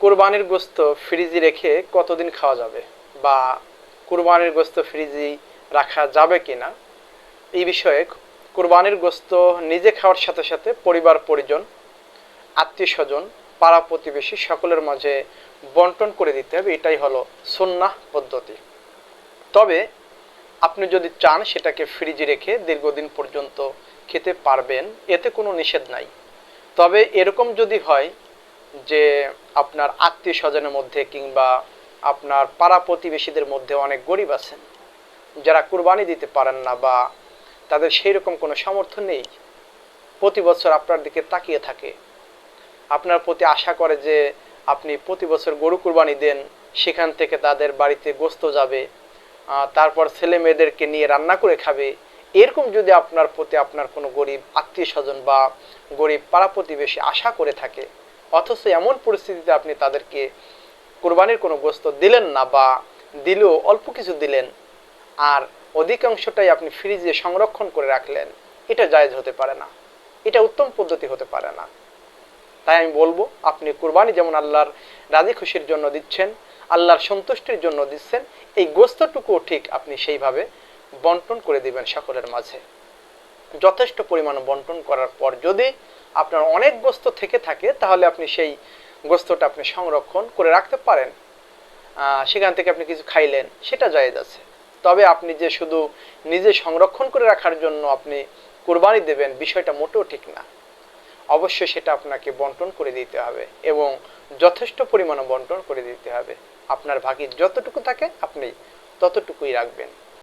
কোরবানির গোস্ত ফ্রিজে রেখে কতদিন খাওয়া যাবে? বা কোরবানির গোস্ত ফ্রিজে রাখা যাবে কিনা? এই বিষয়ে কোরবানির গোস্ত নিজে খাওয়ার সাথে সাথে পরিবার পরিজন, আত্মীয় স্বজন, পাড়া প্রতিবেশী সকলের মাঝে বন্টন করে দিতে হবে। এটাই হলো সুন্নাহ পদ্ধতি। তবে আপনি যদি চান সেটাকে ফ্রিজে রেখে দীর্ঘদিন পর্যন্ত খেতে পারবেন, এতে কোনো নিষেধ নাই। তবে এরকম যদি হয় যে আপনার আত্মীয় স্বজনের মধ্যে কিংবা আপনার পাড়া প্রতিবেশীদের মধ্যে অনেক গরিব আছেন, যারা কুরবানি দিতে পারেন না বা তাদের সেই রকম কোনো সামর্থ্য নেই, প্রতি বছর আপনার দিকে তাকিয়ে থাকে। আপনার প্রতি আশা করে যে আপনি প্রতি বছর গরু কুরবানি দেন, সেখান থেকে তাদের বাড়িতে গোস্ত যাবে তারপর ছেলে মেয়েদেরকে নিয়ে রান্না করে খাবে। এরকম যদি আপনার প্রতি আপনার কোনো গরিব আত্মীয় স্বজন বা গরিব পাড়া প্রতিবেশী আশা করে থাকে অথচ এমন পরিস্থিতিতে আপনি তাদেরকে কোরবানির কোনো গোস্ত দিলেন না বা দিলেও অল্প কিছু দিলেন, আর অধিকাংশটাই আপনি ফ্রিজে সংরক্ষণ করে রাখলেন, এটা জায়েজ হতে পারে না। এটা উত্তম পদ্ধতি হতে পারে না। তাই আমি বলব, আপনি কোরবানি যেমন আল্লাহর রাজি খুশির জন্য দিচ্ছেন, আল্লাহর সন্তুষ্টির জন্য দিচ্ছেন, এই গোস্তটুকুও ঠিক আপনি সেইভাবে বন্টন করে দিবেন সকলের মাঝে। যথেষ্ট পরিমাণ বন্টন করার পর যদি আপনার অনেক গোস্ত থেকে থাকে, তাহলে আপনি সেই গোস্তটা আপনি সংরক্ষণ করে রাখতে পারেন। সেখান থেকে আপনি কিছু খাইলেন, সেটা জায়েজ আছে। তবে আপনি যে শুধু নিজে সংরক্ষণ করে রাখার জন্য আপনি কোরবানি দেবেন, বিষয়টা মোটেও ঠিক না। অবশ্যই সেটা আপনাকে বন্টন করে দিতে হবে এবং যথেষ্ট পরিমাণে বন্টন করে দিতে হবে। আপনার ভাগের যতটুকু থাকে, আপনি ততটুকুই রাখবেন।